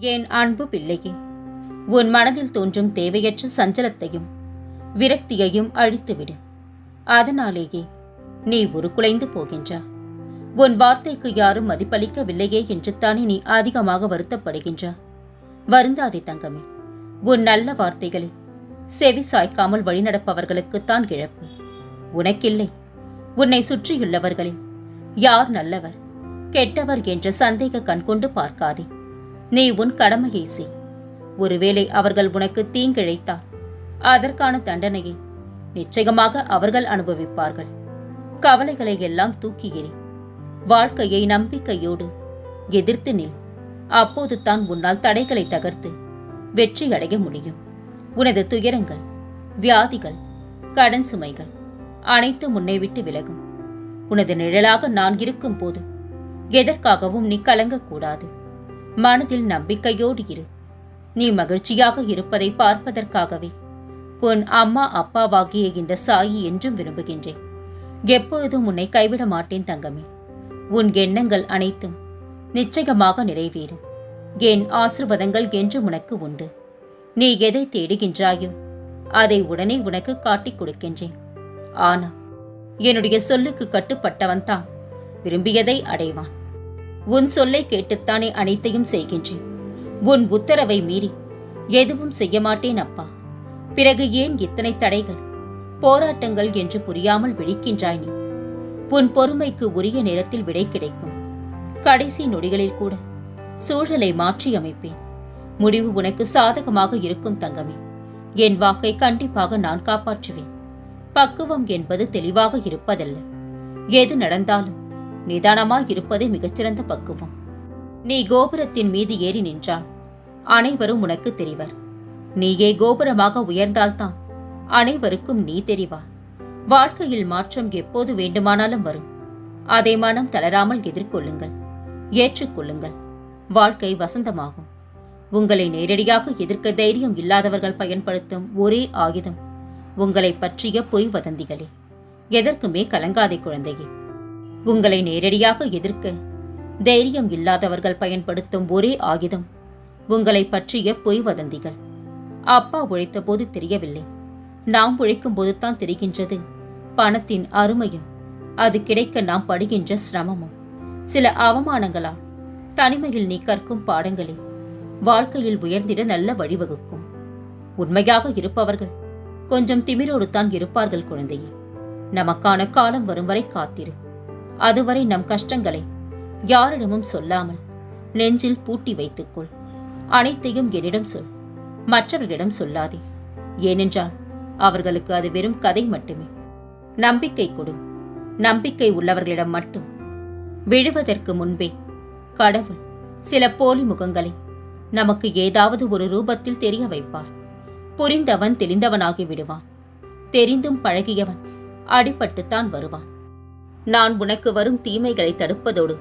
என் அன்பு பிள்ளையே? உன் மனதில் தோன்றும் தேவையற்ற சஞ்சலத்தையும் விரக்தியையும் அழித்துவிடு. அதனாலேயே நீ உருக்குலைந்து போகின்றா. உன் வார்த்தைக்கு யாரும் மதிப்பளிக்கவில்லையே என்று தானே நீ அதிகமாக வருத்தப்படுகின்றா. வருந்தாதே தங்கமே உன் நல்ல வார்த்தைகளை செவி சாய்க்காமல் வழிநடப்பவர்களுக்குத்தான் இழப்பு. உனக்கில்லை உன்னை சுற்றியுள்ளவர்களில் யார் நல்லவர் கெட்டவர் என்ற சந்தேக கண்கொண்டு பார்க்காதே. நீ உன் கடமையை செய். ஒருவேளை அவர்கள் உனக்கு தீங்கிழைத்தால் அதற்கான தண்டனையை நிச்சயமாக அவர்கள் அனுபவிப்பார்கள். கவலைகளை எல்லாம் தூக்கிகிறேன் வாழ்க்கையை நம்பிக்கையோடு எதிர்த்து நில். அப்போது தான் உன்னால் தடைகளை தகர்த்து வெற்றி அடைய முடியும். உனது துயரங்கள் வியாதிகள் கடன் சுமைகள் அனைத்து முன்னே விட்டு விலகும். உனது நிழலாக நான் இருக்கும் போது எதற்காகவும் நீ கலங்கக்கூடாது. மனதில் நம்பிக்கையோடு இரு. நீ மகிழ்ச்சியாக இருப்பதை பார்ப்பதற்காகவே. உன் அம்மா அப்பாவாகிய இந்த சாயி என்றும் விரும்புகின்றேன். எப்பொழுதும் உன்னை கைவிட மாட்டேன் தங்கமே. உன் எண்ணங்கள் அனைத்தும் நிச்சயமாக நிறைவேறும். என் ஆசிர்வாதங்கள் என்று உனக்கு உண்டு. நீ எதை தேடுகின்றாயோ அதை உடனே உனக்கு காட்டிக் கொடுக்கின்றேன். ஆனா என்னுடைய சொல்லுக்கு கட்டுப்பட்டவன் தான் விரும்பியதை அடைவான். உன் சொல்லை கேட்டுத்தானே அனைத்தையும் செய்கின்றேன். உன் உத்தரவை மீறி எதுவும் செய்ய மாட்டேன் அப்பா. பிறகு ஏன் இத்தனை தடைகள் போராட்டங்கள் என்று புரியாமல் விழிக்கின்றாய் நீ? உன் பொறுமைக்கு உரிய நேரத்தில் விடை கிடைக்கும். கடைசி நொடிகளில் கூட சூழலை மாற்றி அமைப்பேன் முடிவு உனக்கு சாதகமாக இருக்கும் தங்கமே. என் வாக்கை கண்டிப்பாக நான் காப்பாற்றுவேன். பக்குவம் என்பது தெளிவாக இருப்பதல்ல. எது நடந்தாலும் நிதானமாய் இருப்பதே மிகச்சிறந்த பக்குவம். நீ கோபுரத்தின் மீது ஏறி நின்றால் அனைவரும் உனக்கு தெரிவர். நீயே கோபுரமாக உயர்ந்தால்தான் அனைவருக்கும் நீ தெரிவார் வாழ்க்கையில் மாற்றம் எப்போது வேண்டுமானாலும் வரும். அதை மனம் தளராமல் எதிர்கொள்ளுங்கள் ஏற்றுக்கொள்ளுங்கள். வாழ்க்கை வசந்தமாகும். உங்களை நேரடியாக எதிர்க்க தைரியம் இல்லாதவர்கள் பயன்படுத்தும் ஒரே ஆயுதம் உங்களை பற்றிய பொய் வதந்திகளே. எதற்குமே கலங்காதே குழந்தையே. உங்களை நேரடியாக எதிர்க்க தைரியம் இல்லாதவர்கள் பயன்படுத்தும் ஒரே ஆயுதம் உங்களை பற்றிய பொய் வதந்திகள். அப்பா உழைத்த போது தெரியவில்லை. நாம் உழைக்கும் போதுதான் தெரிகின்றது. பணத்தின் அருமையும் அது கிடைக்க நாம் படுகின்ற சிரமமும். சில அவமானங்களால் தனிமையில் நீ கற்கும் பாடங்களே. வாழ்க்கையில் உயர்ந்திட நல்ல வழிவகுக்கும் உண்மையாக இருப்பவர்கள் கொஞ்சம் திமிரோடு தான் இருப்பார்கள் குழந்தையே. நமக்கான காலம் வரும் வரை காத்திரு. அதுவரை நம் கஷ்டங்களை யாரிடமும் சொல்லாமல் நெஞ்சில் பூட்டி வைத்துக்கொள். அனைத்தையும் என்னிடம் சொல். மற்றவர்களிடம் சொல்லாதே. ஏனென்றால் அவர்களுக்கு அது வெறும் கதை மட்டுமே. நம்பிக்கை கொடு. நம்பிக்கை உள்ளவர்களிடம் மட்டும். விழுவதற்கு முன்பே கடவுள் சில போலி முகங்களை நமக்கு ஏதாவது ஒரு ரூபத்தில் தெரிய வைப்பார். புரிந்தவன் தெளிந்தவனாகி விடுவான். தெரிந்தும் பழகியவன் அடிபட்டுத்தான் வருவான். நான் உனக்கு வரும் தீமைகளை தடுப்பதோடு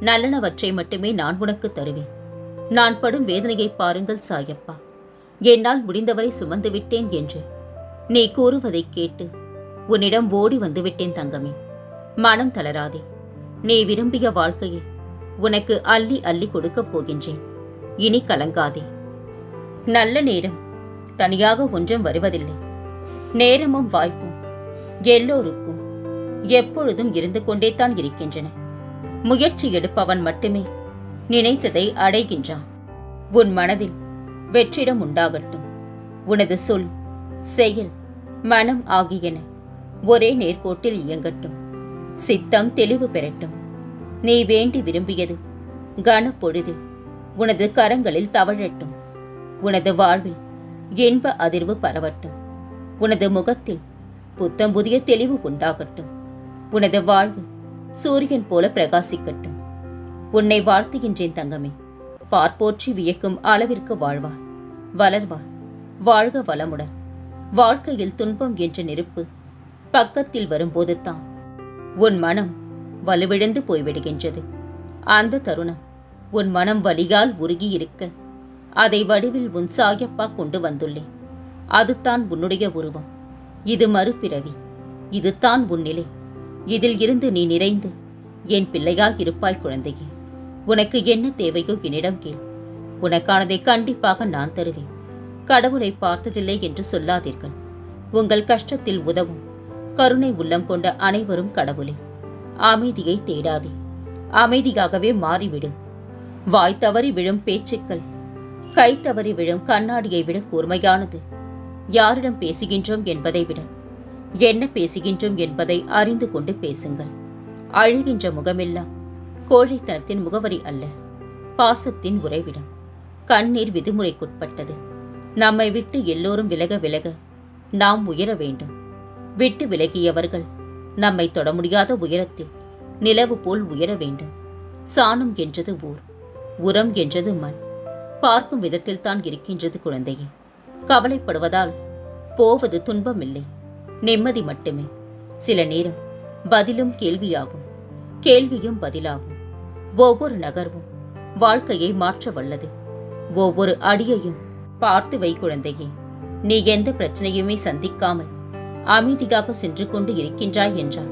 நல்லனவற்றை மட்டுமே நான் உனக்கு தருவேன். நான் படும் வேதனையை பாருங்கள் சாயப்பா. என்னால் முடிந்தவரை சுமந்து விட்டேன் என்று நீ கூறுவதை கேட்டு உன்னிடம் ஓடி வந்துவிட்டேன் தங்கமே. மனம் தளராதே. நீ விரும்பிய வாழ்க்கையை உனக்கு அள்ளி அள்ளி கொடுக்கப் போகின்றேன். இனி கலங்காதே. நல்ல நேரம். தனியாக ஒன்றும் வருவதில்லை. நேரமும் வாய்ப்பும். எல்லோருக்கும் எப்பொழுதும் இருந்து கொண்டே தான் இருக்கின்றன. முயற்சி எடுப்பவன் மட்டுமே நினைத்ததை அடைகின்றான். உன் மனதில் வெற்றிடம் உண்டாகட்டும். உனது சொல் செயல் மனம் ஆகியன ஒரே நேர்கோட்டில் இயங்கட்டும். சித்தம் தெளிவு பெறட்டும். நீ வேண்டி விரும்பியது கனப்பொழுது உனது கரங்களில் தவழட்டும். உனது வாழ்வில் இன்ப அதிர்வு பரவட்டும். உனது முகத்தில் புத்தம் புதிய தெளிவு உண்டாகட்டும். உனது வாழ்வு சூரியன் போல பிரகாசிக்கட்டும். உன்னை வாழ்த்துகின்றேன் தங்கமே. பார்ப்போற்றி வியக்கும் அளவிற்கு வாழ்வார். வளர்வார். வாழ்க வளமுடன். வாழ்க்கையில் துன்பம் என்ற நெருப்பு பக்கத்தில் வரும்போது தான் உன் மனம் வலுவிழந்து போய்விடுகின்றது. அந்த தருணம் உன் மனம் வலியால் உருகி இருக்க அதை வடிவில் உன் சாயப்பா கொண்டு வந்துள்ளேன். அதுதான் உன்னுடைய உருவம். இது மறுபிறவி. இதுதான் உன் நிலை. இதில் இருந்து நீ நிறைந்து என் பிள்ளையாக இருப்பாய் குழந்தையே. உனக்கு என்ன தேவையோ என்னிடம் கேள். உனக்கானதை கண்டிப்பாக நான் தருவேன். கடவுளை பார்த்ததில்லை என்று சொல்லாதீர்கள். உங்கள் கஷ்டத்தில் உதவும். கருணை உள்ளம் கொண்ட அனைவரும் கடவுளே. அமைதியை தேடாதே. அமைதியாகவே மாறிவிடும் வாய் தவறி விழும் பேச்சுக்கள். கை தவறி விழும் கண்ணாடியை விட கூர்மையானது. யாரிடம் பேசுகின்றோம் என்பதை விட. என்ன பேசுகின்றோம் என்பதை அறிந்து கொண்டு பேசுங்கள். அழுகின்ற முகமெல்லாம் கோழைத்தனத்தின் முகவரி அல்ல பாசத்தின் உறைவிடம். கண்ணீர் விதிமுறைக்குட்பட்டது. நம்மை விட்டு எல்லோரும் விலக விலக நாம் உயர வேண்டும். விட்டு விலகியவர்கள் நம்மை தொட முடியாத உயரத்தில் நிலவு போல் உயர வேண்டும். சாணம் என்றது ஊர் உரம் என்றது மண். பார்க்கும் விதத்தில் தான் இருக்கின்றது குழந்தையே. கவலைப்படுவதால் போவது துன்பமில்லை. நிம்மதி மட்டுமே. சில நேரம் பதிலும் கேள்வியாகும். கேள்வியும் பதிலாகும். ஒவ்வொரு நகர்வும் வாழ்க்கையை மாற்ற வல்லது. ஒவ்வொரு அடியையும் பார்த்து வை குழந்தையே நீ எந்த பிரச்சனையுமே சந்திக்காமல் அமைதியாக சென்று கொண்டு இருக்கின்றாய் என்றால்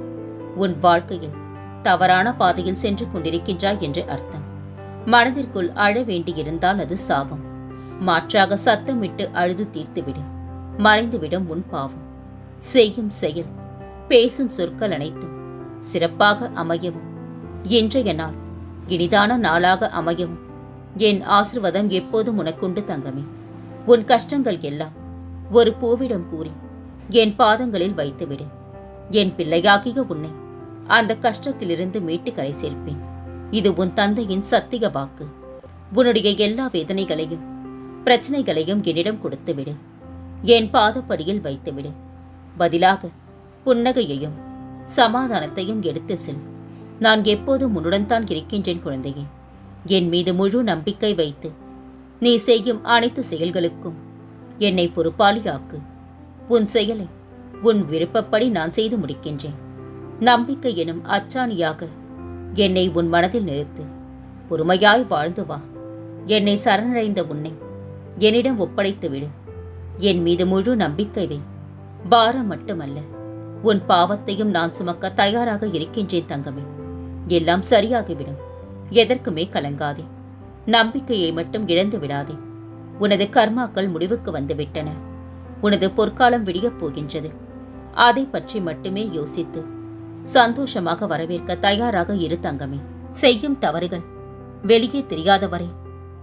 உன் வாழ்க்கையில் தவறான பாதையில் சென்று கொண்டிருக்கின்றாய் என்று அர்த்தம். மனதிற்குள் அழ வேண்டியிருந்தால் அது சாபம். மாற்றாக சத்தமிட்டு அழுது தீர்த்துவிடு. மறைந்துவிடும் உன் பாவம். செய்யும் செயல் பேசும் சொற்கள் அனைத்தும் சிறப்பாக அமையவும். இன்றைய நாள் இனிதான நாளாக அமையவும். என் ஆசிர்வாதம் எப்போதும் உனக்குண்டு தங்கமே. உன் கஷ்டங்கள் எல்லாம் ஒரு பூவிடம் கூறி என் பாதங்களில் வைத்துவிடு. என் பிள்ளையாகிய உன்னை அந்த கஷ்டத்திலிருந்து மீட்டு கரை சேர்ப்பேன். இது உன் தந்தையின் சத்திய வாக்கு. உன்னுடைய எல்லா வேதனைகளையும் பிரச்சனைகளையும் என்னிடம் கொடுத்துவிடு. என் பாதப்படியில் வைத்துவிடு. பதிலாக புன்னகையையும் சமாதானத்தையும் எடுத்து செல். நான் எப்போதும் உன்னுடன் தான் இருக்கின்றேன் குழந்தையே. என் மீது முழு நம்பிக்கை வைத்து நீ செய்யும் அனைத்து செயல்களுக்கும் என்னை பொறுப்பாளியாக்கு. உன் செயலை உன் விருப்பப்படி நான் செய்து முடிக்கின்றேன். நம்பிக்கை எனும் அச்சாணியாக என்னை உன் மனதில் நிறுத்து. பொறுமையாய் வாழ்ந்து வா. என்னை சரணடைந்த உன்னை என்னிடம் ஒப்படைத்து விடு. என் மீது முழு நம்பிக்கை வை. பாரம் மட்டுமல்ல உன் பாவத்தையும் நான் சுமக்க தயாராக இருக்கின்றேன் தங்கமே. எல்லாம் சரியாகிவிடும். எதற்குமே கலங்காதே. நம்பிக்கையை மட்டும் இழந்து விடாதே. உனது கர்மாக்கள் முடிவுக்கு வந்துவிட்டன. உனது பொற்காலம் விடியப் போகின்றது. அதை பற்றி மட்டுமே யோசித்து சந்தோஷமாக வரவேற்க தயாராக இரு தங்கமே. செய்யும் தவறுகள் வெளியே தெரியாதவரை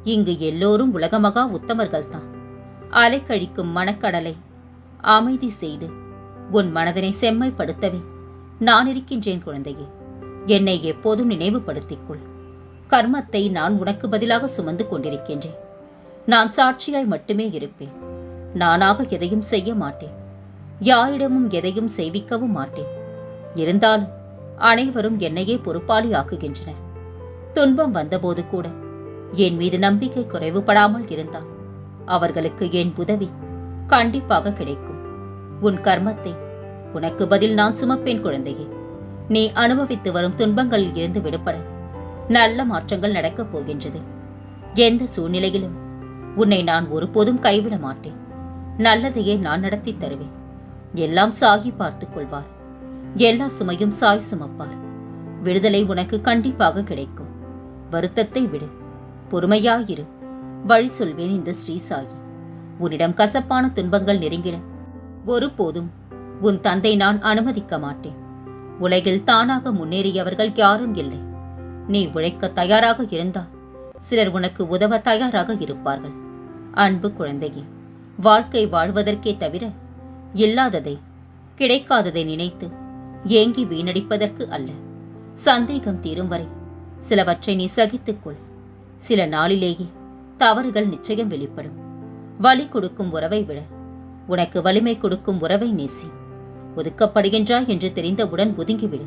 இங்கு எல்லோரும் உலகமகா உத்தமர்கள்தான். அலைக்கழிக்கும் மனக்கடலை அமைதி செய்து உன் மனதனை செம்மைப்படுத்தவே நான் இருக்கின்றேன் குழந்தையே. என்னை எப்போதும் நினைவுபடுத்திக் கொள் கர்மத்தை நான் உனக்கு பதிலாக சுமந்து கொண்டிருக்கின்றேன். நான் சாட்சியாய் மட்டுமே இருப்பேன். நானாக எதையும் செய்ய மாட்டேன். யாரிடமும் எதையும் செய்விக்கவும் மாட்டேன். இருந்தாலும் அனைவரும் என்னையே பொறுப்பாளி ஆக்குகின்றனர். துன்பம் வந்தபோது கூட என் மீது நம்பிக்கை குறைவுபடாமல் இருந்தால் அவர்களுக்கு என் உதவி கண்டிப்பாக கிடைக்கும். உன் கர்மத்தை. உனக்கு பதில் நான் சுமப்பேன் குழந்தையே. நீ அனுபவித்து வரும் துன்பங்களில் இருந்து விடுபட. நல்ல மாற்றங்கள் நடக்கப் போகின்றது. எந்த சூழ்நிலையிலும் உன்னை நான் ஒருபோதும் கைவிட மாட்டேன். நல்லதையே நான் நடத்தி தருவேன். எல்லாம் சாகி பார்த்துக் கொள்வார். எல்லா சுமையும் சாய் சுமப்பார். விடுதலை உனக்கு கண்டிப்பாக கிடைக்கும். வருத்தத்தை விடு. பொறுமையாயிரு. வழி சொல்வேன் இந்த ஸ்ரீ சாயி. உன்னிடம் கசப்பான துன்பங்கள் நெருங்கின ஒருபோதும் உன் தந்தை நான் அனுமதிக்க மாட்டேன். உலகில் தானாக முன்னேறியவர்கள் யாரும் இல்லை. நீ உழைக்க தயாராக இருந்தால் சிலர் உனக்கு உதவ தயாராக இருப்பார்கள். அன்பு குழந்தையே வாழ்க்கை வாழ்வதற்கே தவிர இல்லாததை கிடைக்காததை நினைத்து ஏங்கி வீணடிப்பதற்கு அல்ல. சந்தேகம் தீரும் வரை சிலவற்றை நீ சகித்துக்கொள் சில நாளிலேயே தவறுகள் நிச்சயம் வெளிப்படும். வலி கொடுக்கும் உறவை விட உனக்கு வலிமை கொடுக்கும் உறவை நேசி. ஒதுக்கப்படுகின்றாய் என்று தெரிந்தவுடன் ஒதுங்கிவிடு.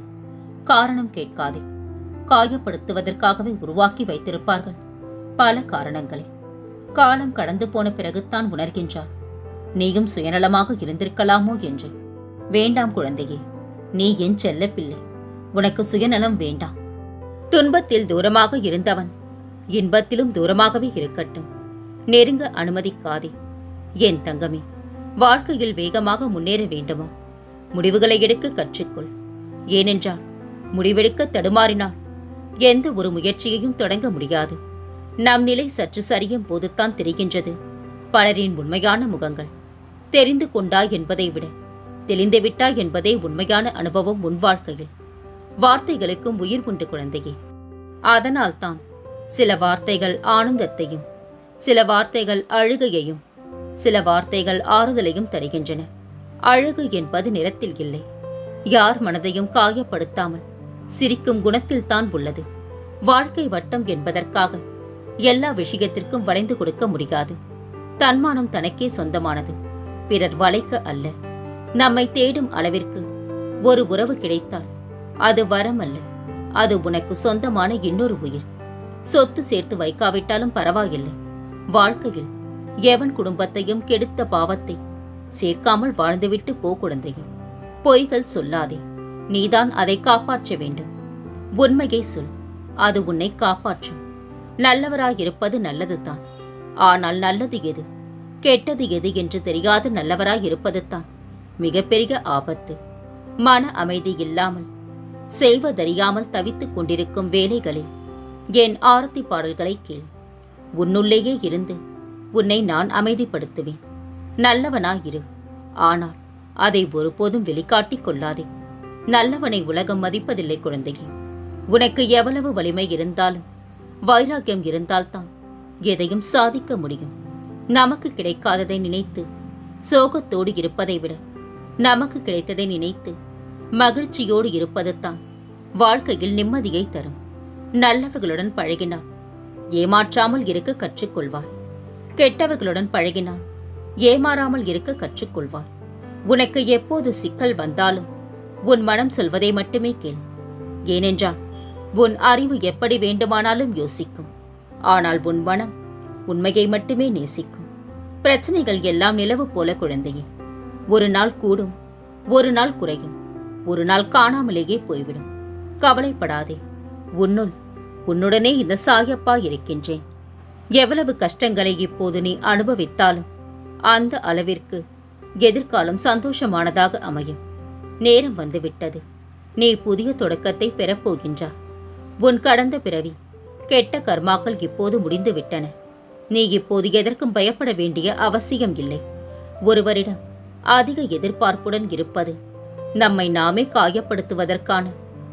காரணம் கேட்காதே. காயப்படுத்துவதற்காகவே உருவாக்கி வைத்திருப்பார்கள். பல காரணங்களை. காலம் கடந்து போன பிறகுத்தான் உணர்கின்றார். நீயும் சுயநலமாக இருந்திருக்கலாமோ என்று. வேண்டாம் குழந்தையே. நீ என் செல்ல பிள்ளை உனக்கு சுயநலம் வேண்டாம். துன்பத்தில் தூரமாக இருந்தவன். இன்பத்திலும் தூரமாகவே இருக்கட்டும். நெருங்க அனுமதிக்காதே. என் தங்கமே. வாழ்க்கையில் வேகமாக முன்னேற வேண்டுமா? முடிவுகளை எடுக்க கற்றுக்கொள். ஏனென்றால் முடிவெடுக்க தடுமாறினால் எந்த ஒரு முயற்சியையும் தொடங்க முடியாது. நம் நிலை சற்று சரியும் போதுதான் தெரிகின்றது. பலரின் உண்மையான முகங்கள் தெரிந்து கொண்டாய் என்பதை விட தெளிந்து விட்டாய் என்பதே உண்மையான அனுபவம் உன் வாழ்க்கையில். வார்த்தைகளுக்கும் உயிர் உண்டு குழந்தையே. அதனால்தான் சில வார்த்தைகள் ஆனந்தத்தையும் சில வார்த்தைகள் அழுகையையும் சில வார்த்தைகள் ஆறுதலையும் தருகின்றன. அழகு என்பது நிறத்தில் இல்லை. யார் மனதையும் காயப்படுத்தாமல் சிரிக்கும் குணத்தில் தான் உள்ளது. வாழ்க்கை வட்டம் என்பதற்காக எல்லா விஷயத்திற்கும் வளைந்து கொடுக்க முடியாது. தன்மானம் தனக்கே சொந்தமானது. பிறர் வளைக்க அல்ல. நம்மை தேடும் அளவிற்கு ஒரு உறவு கிடைத்தால் அது வரம் அல்ல. அது உனக்கு சொந்தமான இன்னொரு உயிர். சொத்து சேர்த்து வைக்காவிட்டாலும் பரவாயில்லை. வாழ்க்கையில் எவன் குடும்பத்தையும் கெடுத்த பாவத்தை சேர்க்காமல் வாழ்ந்துவிட்டு போ குழந்தையே. பொய்கள் சொல்லாதே. நீதான் அதை காப்பாற்ற வேண்டும். உண்மையை சொல். அது உன்னை காப்பாற்றும். நல்லவராயிருப்பது நல்லதுதான். ஆனால் நல்லது எது? கெட்டது எது என்று தெரியாத நல்லவராயிருப்பது தான் மிகப்பெரிய ஆபத்து. மன அமைதி இல்லாமல் செய்வதறியாமல் தவித்துக் கொண்டிருக்கும் வேலைகளில் என் ஆரத்தி பாடல்களை கேள். உன்னுள்ளேயே இருந்து உன்னை நான் அமைதிப்படுத்துவேன். நல்லவனாயிரு. ஆனால் அதை ஒருபோதும் வெளிக்காட்டிக் கொள்ளாதே. நல்லவனை உலகம் மதிப்பதில்லை குழந்தையே. உனக்கு எவ்வளவு வலிமை இருந்தாலும் வைராக்கியம் இருந்தால்தான் எதையும் சாதிக்க முடியும். நமக்கு கிடைக்காததை நினைத்து சோகத்தோடு இருப்பதை விட நமக்கு கிடைத்ததை நினைத்து மகிழ்ச்சியோடு இருப்பது தான் வாழ்க்கையில் நிம்மதியை தரும். நல்லவர்களுடன் பழகினால் ஏமாற்றாமல் இருக்க கற்றுக்கொள்வார் கெட்டவர்களுடன் பழகினால் ஏமாறாமல் இருக்க கற்றுக்கொள்வார். உனக்கு எப்போது சிக்கல் வந்தாலும் உன் மனம் சொல்வதை மட்டுமே கேள். ஏனென்றால் உன் அறிவு எப்படி வேண்டுமானாலும் யோசிக்கும். ஆனால் உன் மனம் உண்மையை மட்டுமே நேசிக்கும். பிரச்சனைகள் எல்லாம் நிலவு போல குழந்தையே. ஒரு நாள் கூடும் ஒரு நாள் குறையும். ஒரு நாள் காணாமலேயே போய்விடும். கவலைப்படாதே. உன்னுள் உன்னுடனே இந்த சாயப்பா இருக்கின்றேன். எவ்வளவு கஷ்டங்களை இப்போது நீ அனுபவித்தாலும் அந்த அளவிற்கு எதிர்காலம் சந்தோஷமானதாக அமையும். நேரம் வந்துவிட்டது. நீ புதிய தொடக்கத்தை பெறப்போகின்றா. உன் கடந்த பிறவி கெட்ட கர்மாக்கள் இப்போது முடிந்துவிட்டன. நீ இப்போது எதற்கும் பயப்பட வேண்டிய அவசியம் இல்லை. ஒருவரிடம் அதிக எதிர்பார்ப்புடன் இருப்பது நம்மை நாமே காயப்படுத்துவதற்கான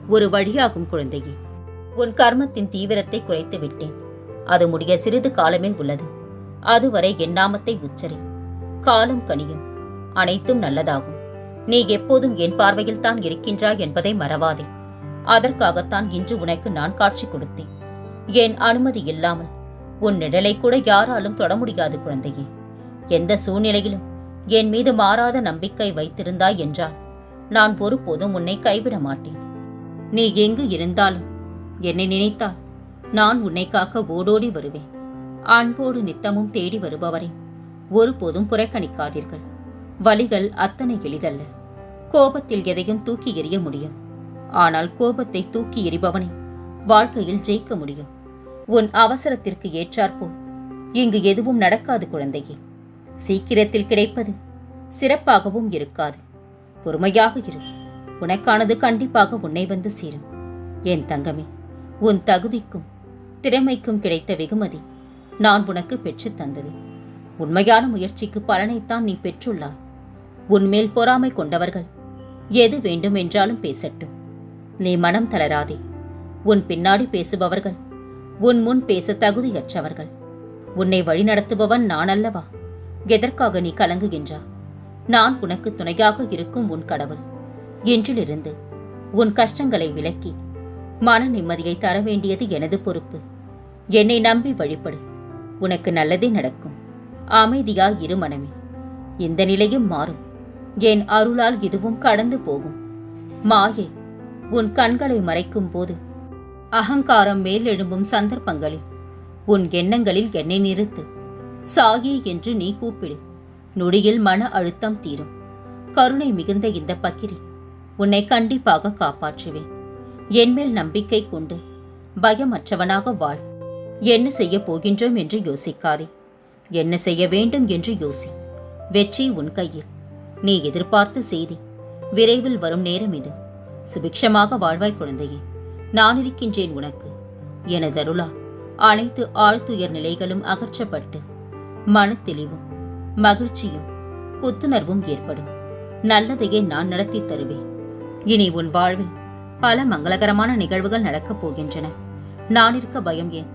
ஒரு வழியாகும் குழந்தையே. உன் கர்மத்தின் தீவிரத்தை குறைத்து விட்டேன் அது முடிய சிறிது காலமே உள்ளது. அதுவரை என் நாமத்தை உச்சரி. காலம் கனியும். அனைத்தும் நல்லதாகும். நீ எப்போதும் என் பார்வையில் தான் இருக்கின்றாய் என்பதை மறவாதே. அதற்காகத்தான் இன்று உனக்கு நான் காட்சி கொடுத்தேன். என் அனுமதி இல்லாமல் உன் நிழலை கூட யாராலும் தொட முடியாது குழந்தையே. எந்த சூழ்நிலையிலும் என் மீது மாறாத நம்பிக்கை வைத்திருந்தாய் என்றால் நான் ஒருபோதும் உன்னை கைவிட மாட்டேன். நீ எங்கு இருந்தாலும் என்னை நினைத்தால் நான் உன்னை காக்க ஓடோடி வருவேன். அன்போடு நித்தமும் தேடி வருபவரை ஒருபோதும் புறக்கணிக்காதீர்கள். வழிகள் அத்தனை எளிதல்ல. கோபத்தில் எதையும் தூக்கி எறிய முடியும். ஆனால் கோபத்தை தூக்கி எறிபவனை வாழ்க்கையில் ஜெயிக்க முடியும். உன் அவசரத்திற்கு ஏற்றாற்போல் இங்கு எதுவும் நடக்காது குழந்தையே. சீக்கிரத்தில் கிடைப்பது சிறப்பாகவும் இருக்காது. பொறுமையாக இரு. உனக்கானது கண்டிப்பாக உன்னை வந்து சேரும். என் தங்கமே உன் தகுதிக்கும் திறமைக்கும் கிடைத்த வெகுமதி நான் உனக்கு பெற்றுத் தந்தது. உண்மையான முயற்சிக்கு பலனைத்தான் நீ பெற்றுள்ளாய். உன்மேல் பொறாமை கொண்டவர்கள் எது வேண்டும் என்றாலும் பேசட்டும். நீ மனம் தளராதே. உன் பின்னாடி பேசுபவர்கள் உன் முன் பேச தகுதியற்றவர்கள். உன்னை வழிநடத்துபவன் நான் அல்லவா? எதற்காக நீ கலங்குகின்றா? நான் உனக்கு துணையாக இருக்கும் உன் கடவுள். இன்றிலிருந்து உன் கஷ்டங்களை விலக்கி மன நிம்மதியை தர வேண்டியது எனது பொறுப்பு. என்னை நம்பி வழிபடு. உனக்கு நல்லதே நடக்கும். அமைதியாய் இரு மனமே. இந்த நிலையும் மாறும். என் அருளால் இதுவும் கடந்து போகும். மாயை உன் கண்களை மறைக்கும் போது அகங்காரம் மேலெழும்பும் சந்தர்ப்பங்களில் உன் எண்ணங்களில் என்னை நிறுத்து. சாயி என்று நீ கூப்பிடு. நொடியில் மன அழுத்தம் தீரும். கருணை மிகுந்த இந்த பக்கிரி உன்னை கண்டிப்பாக காப்பாற்றுவேன். என்மேல் நம்பிக்கை கொண்டு பயமற்றவனாக வாழ். என்ன செய்ய போகின்றோம் என்று யோசிக்காதே. என்ன செய்ய வேண்டும் என்று யோசி. வெற்றி உன் கையில். நீ எதிர்பார்த்த செய்தி. விரைவில் வரும் நேரம் இது. சுபிக்ஷமாக வாழ்வாய் குழந்தையே. நான் இருக்கின்றேன் உனக்கு. எனது அருளா. அனைத்து ஆழ்த்துயர் நிலைகளும் அகற்றப்பட்டு. மனத்தெளிவும் மகிழ்ச்சியும் புத்துணர்வும் ஏற்படும். நல்லதையே நான் நடத்தி தருவேன். இனி உன் வாழ்வில் பல மங்களகரமான நிகழ்வுகள் நடக்கப் போகின்றன. நான் இருக்க பயம் ஏன்?